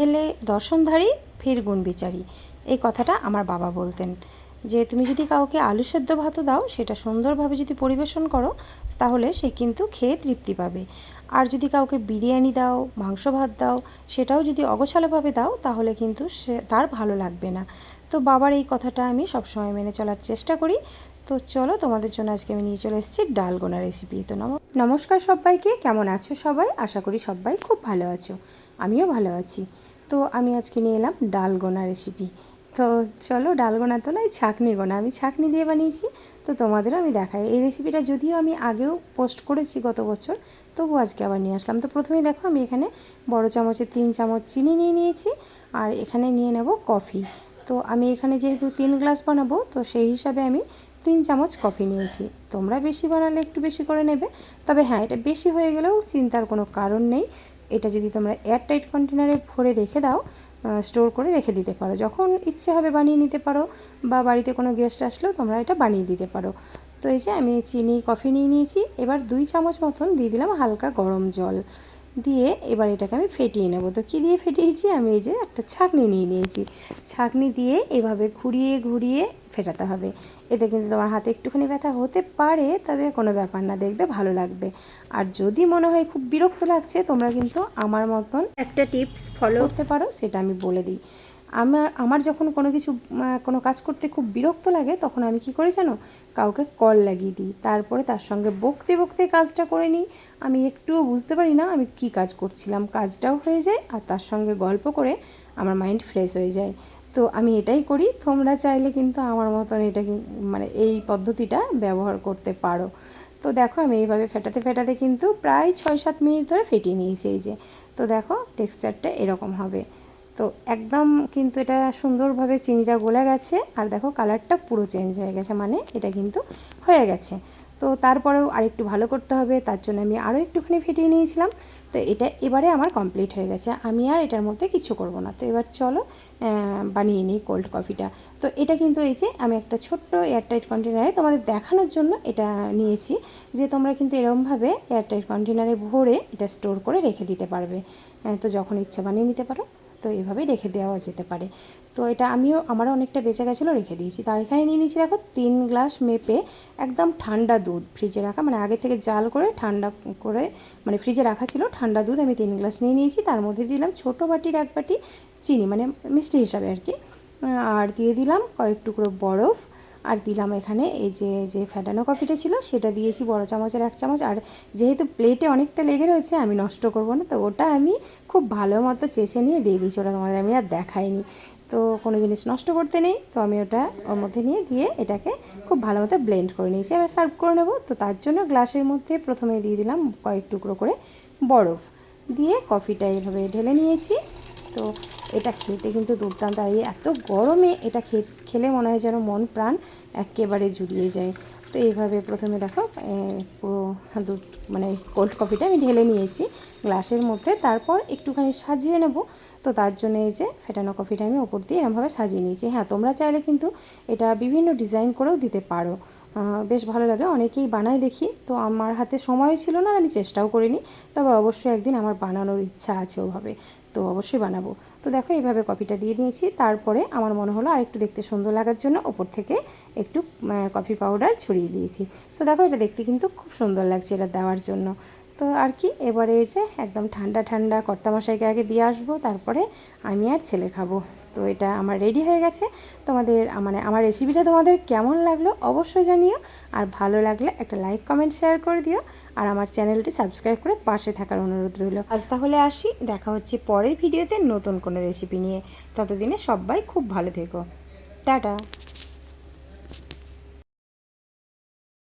এলে দর্শনধারী, ফির গুণ বিচারী এই কথাটা আমার বাবা বলতেন। যে তুমি যদি কাউকে আলু সেদ্ধ ভাতও দাও, সেটা সুন্দরভাবে যদি পরিবেশন করো, তাহলে সে কিন্তু খেয়ে তৃপ্তি পাবে। আর যদি কাউকে বিরিয়ানি দাও, মাংস ভাত দাও, সেটাও যদি অগোছালোভাবে দাও, তাহলে কিন্তু সে, তার ভালো লাগবে না। তো বাবার এই কথাটা আমি সবসময় মেনে চলার চেষ্টা করি। তো চলো তোমাদের জন্য আজকে আমি নিয়ে চলে এসেছি ডালগোনা রেসিপি তো নম- নমস্কার সবাইকে, কেমন আছো সবাই? আশা করি সবাই খুব ভালো আছো। আমিও ভালো আছি। তো আমি আজকে নিয়ে এলাম ডালগোনা রেসিপি তো চলো ডালগোনা তো নয় ছাঁকনি গোনা। আমি ছাঁকনি দিয়ে বানিয়েছি, তো তোমাদেরও আমি দেখাই। এই রেসিপিটা যদিও আমি আগেও পোস্ট করেছি গত বছর তবু আজকে আবার নিয়ে আসলাম। তো প্রথমেই দেখো, আমি এখানে বড় চামচে তিন চামচ চিনি নিয়ে নিয়েছি, আর এখানে নিয়ে নেব কফি। তো আমি এখানে যেহেতু তিন গ্লাস বানাবো, তো সেই হিসাবে আমি তিন চামচ কফি নিয়েছি। তোমরা বেশি বানালে একটু বেশি করে নেবে, তবে হ্যাঁ এটা বেশি হয়ে গেলেও চিন্তার কোনো কারণ নেই। এটা যদি তোমরা এয়ারটাইট কন্টেনারে ভরে রেখে দাও স্টোর করে রেখে দিতে পারো। যখন ইচ্ছে হবে বানিয়ে নিতে পারো বা বাড়িতে কোনো গেস্ট আসলেও তোমরা এটা বানিয়ে দিতে পারো। তো এই যে আমি চিনি কফি নিয়ে নিয়েছি। এবার দুই চামচ মতন দিয়ে দিলাম হালকা গরম জল। দিয়ে এবার এটাকে আমি ফেটিয়ে নেব। তো কী দিয়ে ফেটিয়েছি? আমি এই যে একটা ছাঁকনি নিয়ে নিয়েছি। ছাঁকনি দিয়ে এভাবে ঘুরিয়ে ঘুরিয়ে ফেটাতে হবে। এতে কিন্তু তোমার হাতে একটুখানি ব্যথা হতে পারে তবে কোনো ব্যাপার না দেখবে ভালো লাগবে। আর যদি মনে হয় খুব বিরক্ত লাগছে তোমরা কিন্তু আমার মতন একটা টিপস ফলো করতে পারো সেটা আমি বলে দিই। আমার আমার যখন কোনো কিছু কোনো কাজ করতে খুব বিরক্ত লাগে, তখন আমি কি করি জানো? কাউকে কল লাগিয়ে দিই। তারপরে তার সঙ্গে বকতে বকতে কাজটা করে নিই। আমি একটুও বুঝতে পারি না আমি কি কাজ করছিলাম। কাজটাও হয়ে যায় আর তার সঙ্গে গল্প করে আমার মাইন্ড ফ্রেশ হয়ে যায়। তো আমি এটাই করি। তোমরা চাইলে কিন্তু আমার মতন এটা মানে এই পদ্ধতিটা ব্যবহার করতে পারো। তো দেখো আমি এইভাবে ফেটাতে ফেটাতে কিন্তু প্রায় ছয়, সাত মিনিট ধরে ফেটিয়ে নিয়েছি এই যে। তো দেখো টেক্সচারটা এরকম হবে। তো একদম কিন্তু এটা সুন্দরভাবে চিনিটা গলে গেছে, আর দেখো কালারটা পুরো চেঞ্জ হয়ে গেছে মানে এটা কিন্তু হয়ে গেছে। তো তারপরেও আরেকটু ভালো করতে হবে, তার জন্য আমি আরও একটুখানি ফেটিয়ে নিয়েছিলাম। তো এটা এবারে আমার কমপ্লিট হয়ে গেছে, আমি আর এটার মধ্যে কিছু করব না। তো এবার চলো বানিয়ে নিই কোল্ড কফিটা তো এটা কিন্তু এই যে আমি একটা ছোট্ট এয়ারটাইট কন্টেনারে তোমাদের দেখানোর জন্য এটা নিয়েছি, যে তোমরা কিন্তু এরকমভাবে এয়ারটাইট কন্টেনারে ভরে এটা স্টোর করে রেখে দিতে পারবে। তো যখন ইচ্ছা বানিয়ে নিতে পারো। তো এভাবেই রেখে দেওয়া যেতে পারে। তো এটা আমিও, আমারও অনেকটা বেঁচে গেছিল, রেখে দিয়েছি। তার এখানে নিয়ে নিয়েছি, দেখো, তিন গ্লাস মেপে একদম ঠান্ডা দুধ ফ্রিজে রাখা। মানে আগে থেকে জাল করে ঠান্ডা করে মানে ফ্রিজে রাখা ছিল, ঠান্ডা দুধ আমি তিন গ্লাস নিয়ে নিয়েছি। তার মধ্যে দিলাম ছোটো বাটির এক বাটি চিনি মানে মিষ্টি হিসাবে আর কি। আর দিয়ে দিলাম কয়েক টুকরো বরফ। আর দিলাম এখানে এই যে যে ফ্যাটানো কফিটা ছিল, সেটা দিয়েছি বড় চামচের এক চামচ। আর যেহেতু প্লেটে অনেকটা লেগে রয়েছে, আমি নষ্ট করব না, তো ওটা আমি খুব ভালো মতো চেঁচে নিয়ে দিয়ে দিয়েছি। ওটা তোমাদের আমি আর দেখাইনি। তো কোনো জিনিস নষ্ট করতে নেই, তো আমি ওটা ওর মধ্যে নিয়ে দিয়ে এটাকে খুব ভালো মতো ব্লেন্ড করে নিয়েছি। এবার সার্ভ করে নেব। তো তার জন্য গ্লাসের মধ্যে প্রথমে দিয়ে দিলাম কয়েক টুকরো করে বরফ। দিয়ে কফিটা এইভাবে ঢেলে নিয়েছি। তো এটা খেতে কিন্তু দুর্দান্ত। আর এত গরমে এটা খেলে মনে হয় যেন মন প্রাণ একেবারে জুড়িয়ে যায়। তো এইভাবে প্রথমে দেখো পুরো দুধ মানে কোল্ড কফিটা আমি ঢেলে নিয়েছি গ্লাসের মধ্যে। তারপর একটুখানি সাজিয়ে নেব। তো তার জন্য এই যে ফেটানো কফিটা আমি ওপর দিয়ে এরমভাবে সাজিয়ে নিয়েছি। হ্যাঁ তোমরা চাইলে কিন্তু এটা বিভিন্ন ডিজাইন করেও দিতে পারো। বেশ ভালো লাগে, অনেকেই বানায় দেখি। তো আমার হাতে সময় ছিল না, আমি চেষ্টাও করিনি। তবে অবশ্যই একদিন আমার বানানোর ইচ্ছা আছে ওভাবে, তো অবশ্যই বানাবো। তো দেখো, এইভাবে কফিটা দিয়ে নিয়েছি। তারপরে আমার মনে হলো আর একটু দেখতে সুন্দর লাগার জন্য ওপর থেকে একটু কফি পাউডার ছড়িয়ে দিয়েছি। তো দেখো, এটা দেখতে কিন্তু খুব সুন্দর লাগছে এটা দেওয়ার জন্য। তো আর কি, এবারে যে একদম ঠান্ডা ঠান্ডা কর্তামশাইকে আগে দিয়ে আসব, তারপরে আমি আর ছেলে খাব। তো এটা আমার রেডি হয়ে গেছে। তোমাদের মানে আমার রেসিপিটা তোমাদের কেমন লাগল অবশ্যই জানিও। আর ভালো লাগলে একটা লাইক কমেন্ট শেয়ার করে দিও। আর আমার চ্যানেলটি সাবস্ক্রাইব করে পাশে থাকার অনুরোধ রইল। আজ তাহলে আসি। দেখা হচ্ছে পরের ভিডিওতে নতুন কোনো রেসিপি নিয়ে। ততদিনে সবাই খুব ভালো থেকো। টাটা!